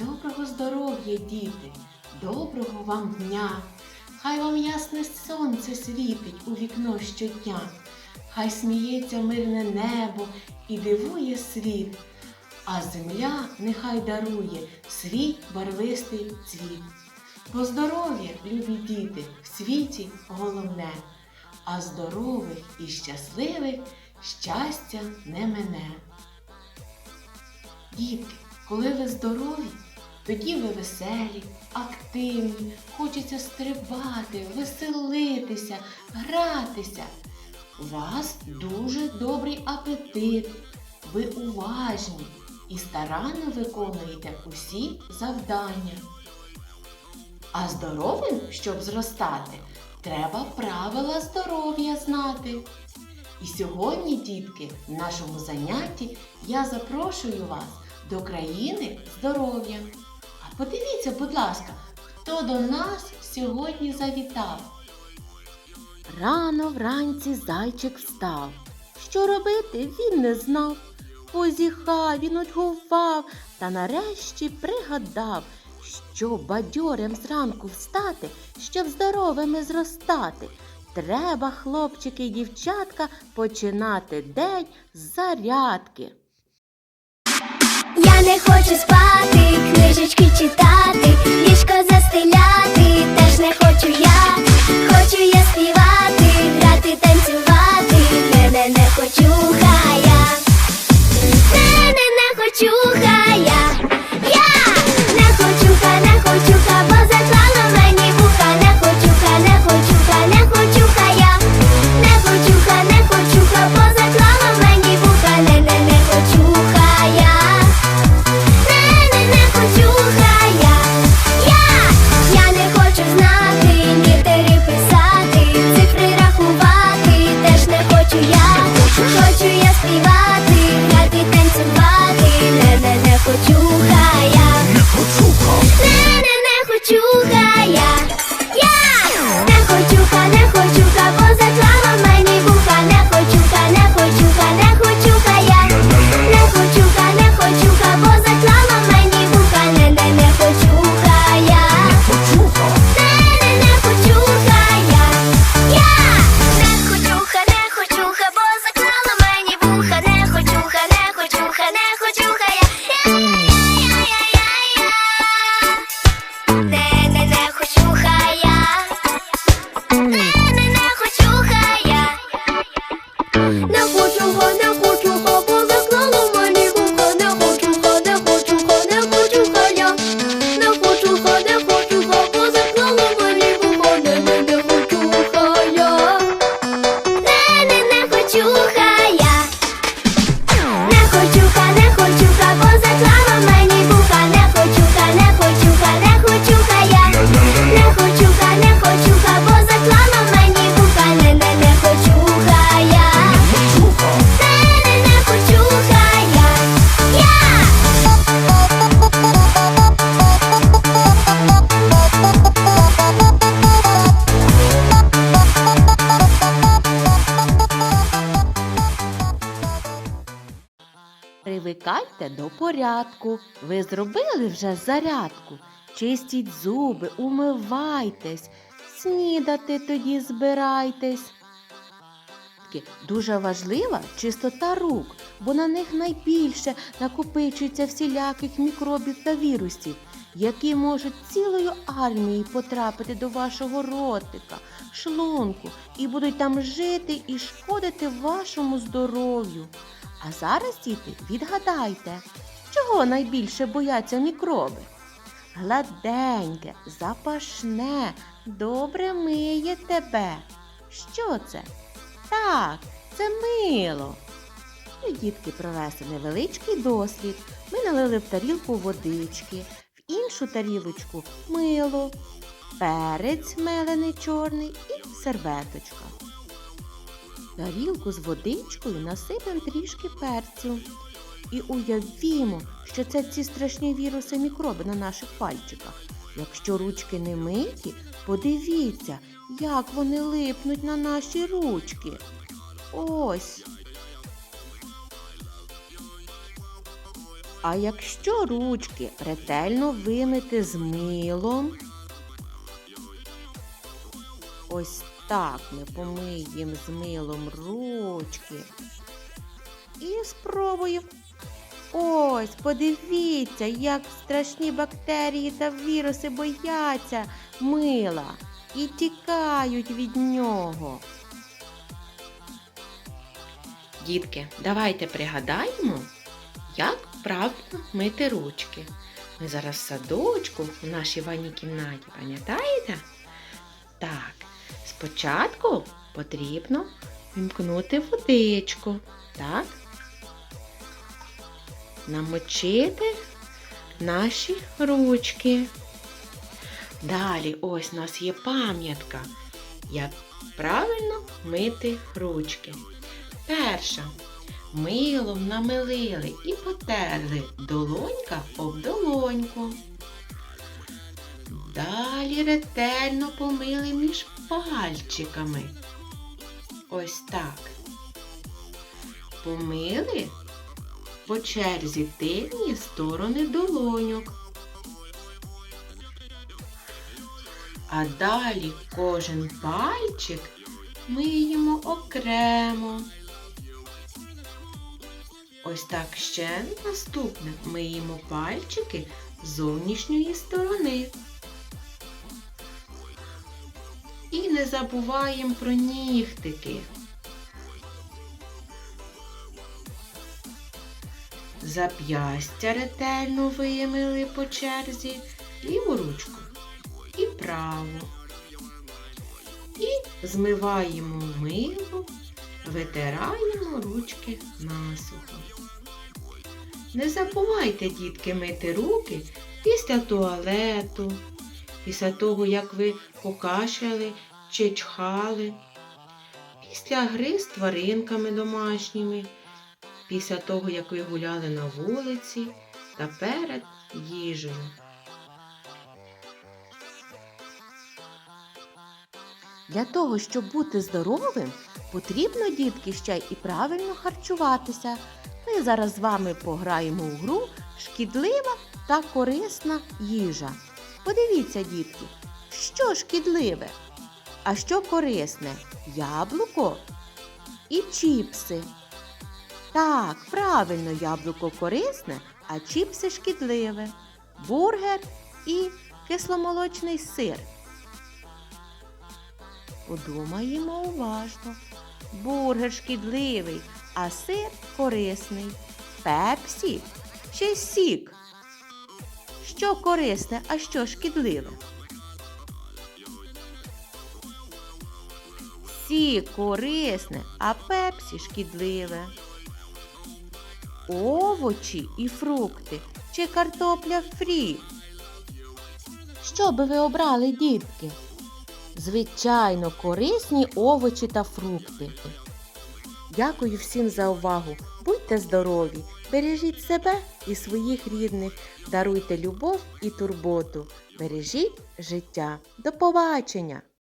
Доброго здоров'я, діти, доброго вам дня. Хай вам ясне сонце світить у вікно щодня. Хай сміється мирне небо і дивує світ, а земля нехай дарує свій барвистий цвіт. Бо здоров'я, любі діти, в світі головне, а здорових і щасливих щастя не мене. Дітки, коли ви здорові, тоді ви веселі, активні, хочеться стрибати, веселитися, гратися. У вас дуже добрий апетит, ви уважні і старанно виконуєте усі завдання. А здоровим, щоб зростати, треба правила здоров'я знати. І сьогодні, дітки, в нашому занятті я запрошую вас до країни здоров'я. Подивіться, будь ласка, хто до нас сьогодні завітав. Рано вранці зайчик встав. Що робити він не знав. Позіхав, він нудьгував та нарешті пригадав, що бадьорем зранку встати, щоб здоровими зростати. Треба, хлопчики і дівчатка, починати день з зарядки. Не хочу спати, книжечки читати, ліжко застеляти, теж не хочу я. Хочу я Привикайте до порядку. Ви зробили вже зарядку. Чистіть зуби, умивайтесь, снідати тоді збирайтесь. Дуже важлива чистота рук, бо на них найбільше накопичується всіляких мікробів та вірусів, які можуть цілою армією потрапити до вашого ротика, шлунку і будуть там жити і шкодити вашому здоров'ю. А зараз, діти, відгадайте, чого найбільше бояться мікроби? Гладеньке, запашне, добре миє тебе. Що це? Так, це мило. І дітки провести невеличкий дослід. Ми налили в тарілку водички, в іншу тарілочку мило, перець мелений чорний і серветочка. Тарілку з водичкою насипемо трішки перцю. І уявімо, що це ці страшні віруси мікроби на наших пальчиках. Якщо ручки не миті, подивіться, як вони липнуть на наші ручки. Ось. А якщо ручки ретельно вимити з милом, ось так ми помиємо з милом ручки. І спробуємо. Ось, подивіться, як страшні бактерії та віруси бояться мила і тікають від нього. Дітки, давайте пригадаємо, як правильно мити ручки. Ми зараз в садочку в нашій ванній кімнаті, пам'ятаєте? Так, спочатку потрібно вімкнути водичку, так? Намочити наші ручки. Далі ось у нас є пам'ятка, як правильно мити ручки. Перша. Милом намилили і потерли долонька об долоньку. Далі ретельно помили між пальчиками. Ось так. Помили по черзі тильні сторони долоньок. А далі кожен пальчик миємо окремо. Ось так ще наступне миємо пальчики з зовнішньої сторони. Не забуваємо про нігтики. Зап'ястя ретельно вимили по черзі ліву ручку і праву. І змиваємо мило, витираємо ручки насухо. Не забувайте, дітки, мити руки після туалету, після того, як ви покашляли чи чхали, після гри з тваринками домашніми, після того, як ви гуляли на вулиці та перед їжею. Для того, щоб бути здоровим, потрібно, дітки, ще і правильно харчуватися. Ми зараз з вами пограємо у гру шкідлива та корисна їжа. Подивіться, дітки, що шкідливе, а що корисне? Яблуко і чіпси. Так, правильно, яблуко корисне, а чіпси шкідливе. Бургер і кисломолочний сир. Подумаємо уважно. Бургер шкідливий, а сир корисний. Пепсі чи сік. Що корисне, а що шкідливе? Сік корисне, а пепсі шкідливе. Овочі і фрукти чи картопля фрі. Що би ви обрали, дітки? Звичайно, корисні овочі та фрукти. Дякую всім за увагу. Будьте здорові, бережіть себе і своїх рідних, даруйте любов і турботу, бережіть життя. До побачення!